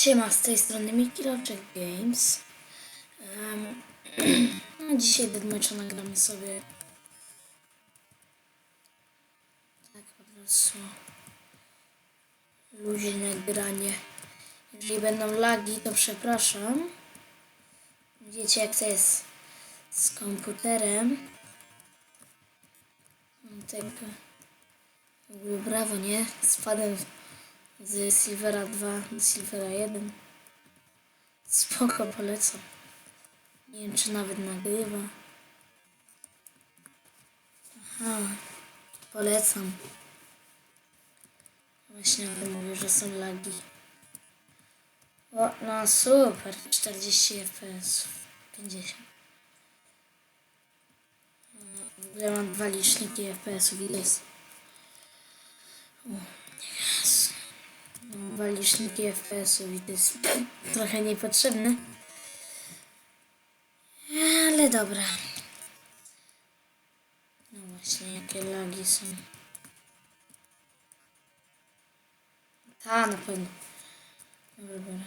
Siema, z tej strony Miki Roczek Games. Um, no, dzisiaj deadmatcha nagramy sobie. Tak po prostu. Luźne granie. Jeżeli będą lagi, to przepraszam. Wiecie jak to jest z komputerem. Tego. W ogóle brawo, nie? Spadłem z Silvera 2 do Silvera 1. Spoko, polecam. Nie wiem, czy nawet nagrywa. Aha, polecam. Właśnie mówię, że są lagi. O, no super, 40 fps, 50. No, W ogóle mam dwa liczniki FPS-ów i jest. Liczniki FPS-ów i to jest trochę niepotrzebne. Ale dobra. No właśnie, jakie lagi są. Ta, na pewno. Dobra, dobra.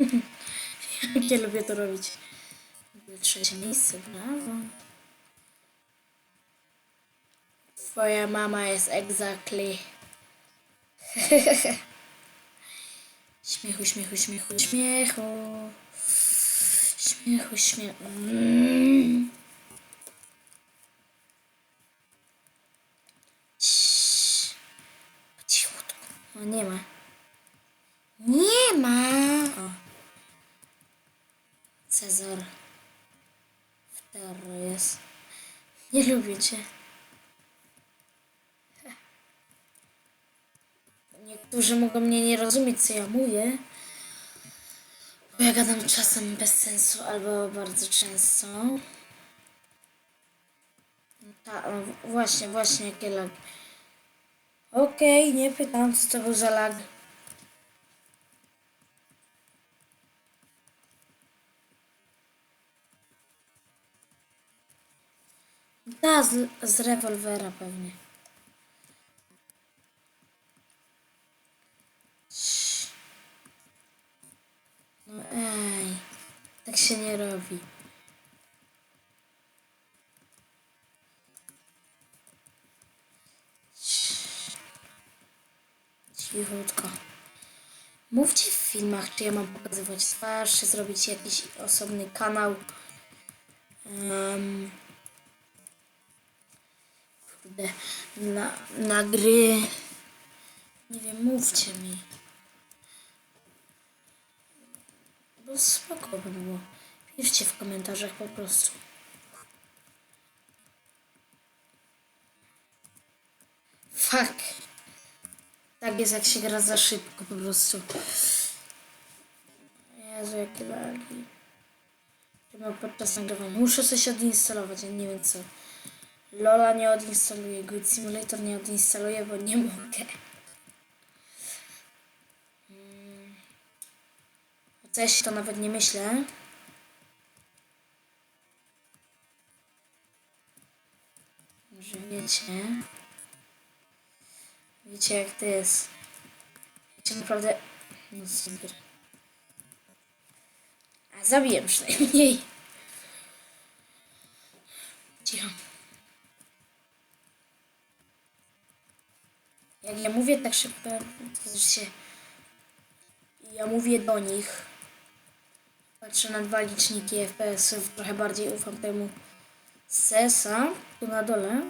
Nie lubię to robić. Trzecie miejsce, brawo. Twoja mama jest exactly. śmiechu, śmiechu, śmiechu, śmiechu. Śmiechu, śmiechu. Mm. O, nie ma. Nie lubię cię. Niektórzy mogą mnie nie rozumieć, co ja mówię. Bo ja gadam czasem bez sensu albo bardzo często. Ta, właśnie, właśnie, jakie lag. Okej, nie pytam, co to był za lag. Ta, z, z rewolwera pewnie. No ej, tak się nie robi. Cichutko. Mówcie w filmach, czy ja mam pokazywać twarz, czy zrobić jakiś osobny kanał. Um, kurde, na, na gry. Nie wiem, mówcie mi. Bo spoko by było. Piszcie w komentarzach po prostu. Fuck. Tak jest jak się gra za szybko po prostu. Jezu, jakie lagi. Chyba podczas nagrywania. Muszę coś odinstalować, ja nie wiem co. Lola nie odinstaluję, Good Simulator nie odinstaluję, bo nie mogę. Mm. Coś to nawet nie myślę. Może wiecie. Wiecie jak to jest. Wiecie naprawdę... No super. A zabiję przynajmniej. Cicho. Ja mówię tak szybko, się... Ja mówię do nich. Patrzę na dwa liczniki FPS-ów, trochę bardziej ufam temu Sesa, tu na dole.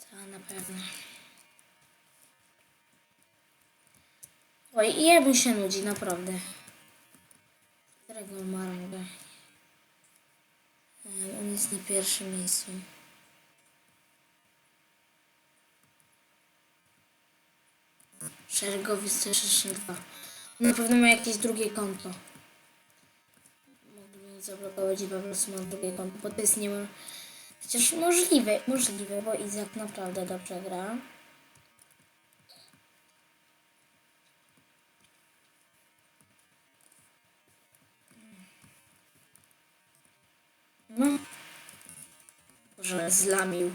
To na pewno. Oj, jemu się nudzi, naprawdę. Którego ma rangę? E, On jest na pierwszym miejscu. Szeregowiec 162. Na pewno ma jakieś drugie konto. Mógłbym zablokować i po prostu ma drugie konto, bo to jest niemal... Chociaż możliwe, możliwe, bo Izak naprawdę dobrze gra. No. Że zlamił.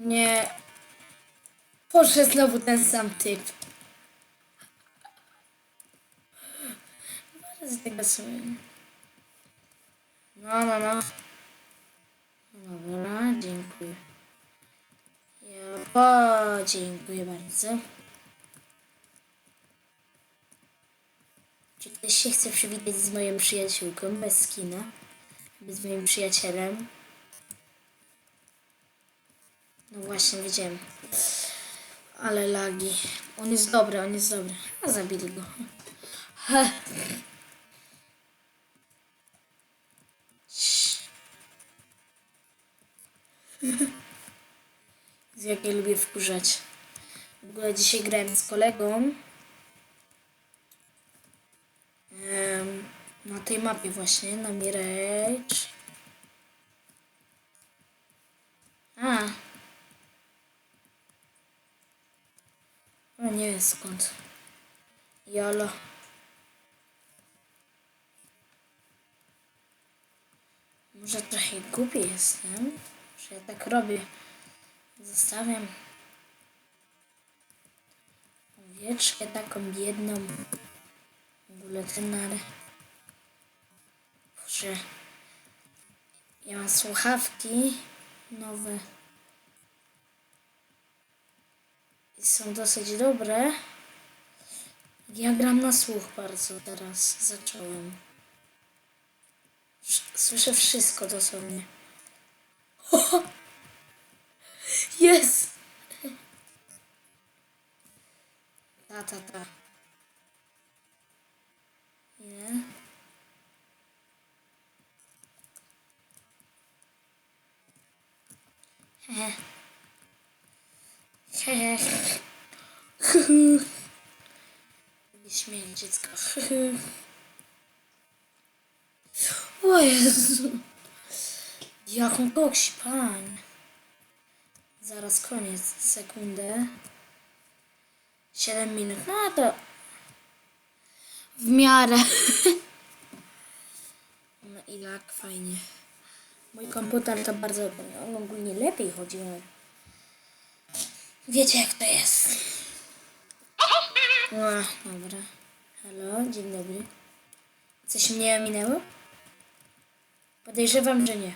Nie, Boże, znowu ten sam typ. Bardzo tego sobie. No, no, no. Dobra, dziękuję. Ja po, dziękuję bardzo. Czy ktoś się chce przywitać z moją przyjaciółką bez skina? Z moim przyjacielem? No właśnie, widziałem. Ale lagi. On jest dobry, on jest dobry. A zabili go. Cii. Z jakiej lubię wkurzać. W ogóle dzisiaj grałem z kolegą. Na tej mapie właśnie, na Mirage. A. nie wiem skąd. Jolo. Może trochę głupi jestem, że ja tak robię. Zostawiam owieczkę taką biedną. Ten ale... Boże. Ja mam słuchawki nowe. Są dosyć dobre. Ja gram na słuch bardzo teraz. Zacząłem. Sz- Słyszę wszystko dosłownie. Jest! Ta, ta, ta. Hehe. Nie śmieję dziecko. O Jezu. Jaką koksi, pan. Zaraz koniec. Sekundę. 7 minut. No to w miarę. No i tak fajnie. Mój komputer to bardzo ogólnie lepiej chodzi, ale wiecie jak to jest. No, dobra. Halo, dzień dobry. Coś mnie minęło? Podejrzewam, że nie.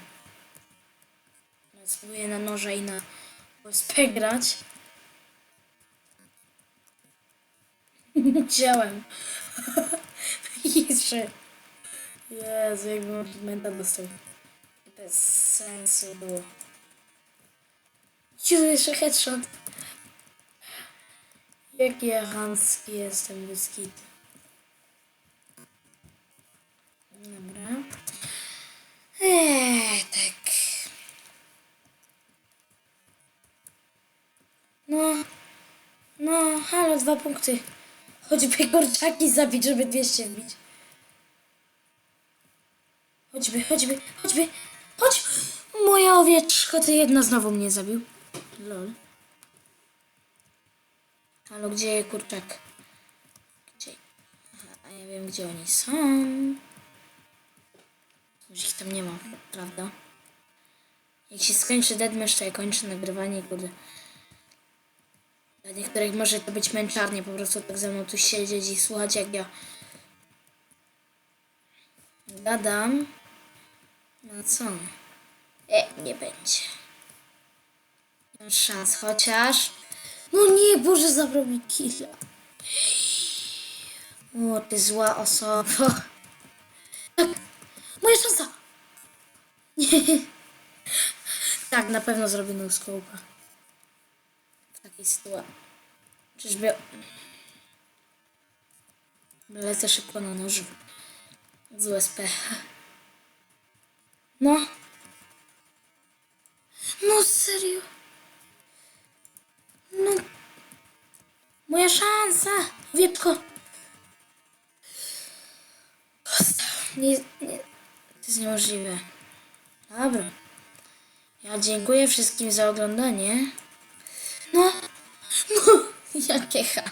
No, Spróbuję na noże i na USP grać. Chciałem. Jeszcze. Jezu, jakbym argumenta dostał. Bez sensu było. Jezu, jeszcze headshot. Jaki ja chamski jestem, bez kitu. Dobra. Eee, tak. No. No, halo, dwa punkty. Choćby kurczaki zabić, żeby 200 wbić. Choćby, choćby, choćby, chodź! Moja owieczko, ty jedna znowu mnie zabił. Lol. Halo, gdzie kurczak? Gdzie? Aha, a ja wiem, gdzie oni są. Już ich tam nie ma, prawda? Jak się skończy deadmatch, to ja kończę nagrywanie, kurde. Dla niektórych może to być męczarnie, po prostu tak ze mną tu siedzieć i słuchać jak ja gadam. No co? E, nie będzie. Nie mam szans, chociaż... No nie, Boże, zabrał mi killa. O, ty zła osoba. Tak, moja szansa. Nie. Tak, na pewno zrobię no scope'a. W takiej sytuacji. Czyżby... Lecę szybko na noży. Z USP. No. No serio. Moja szansa. Wiepko. Nie, nie. To jest niemożliwe. Dobra. Ja dziękuję wszystkim za oglądanie. No. No. Jakie ha.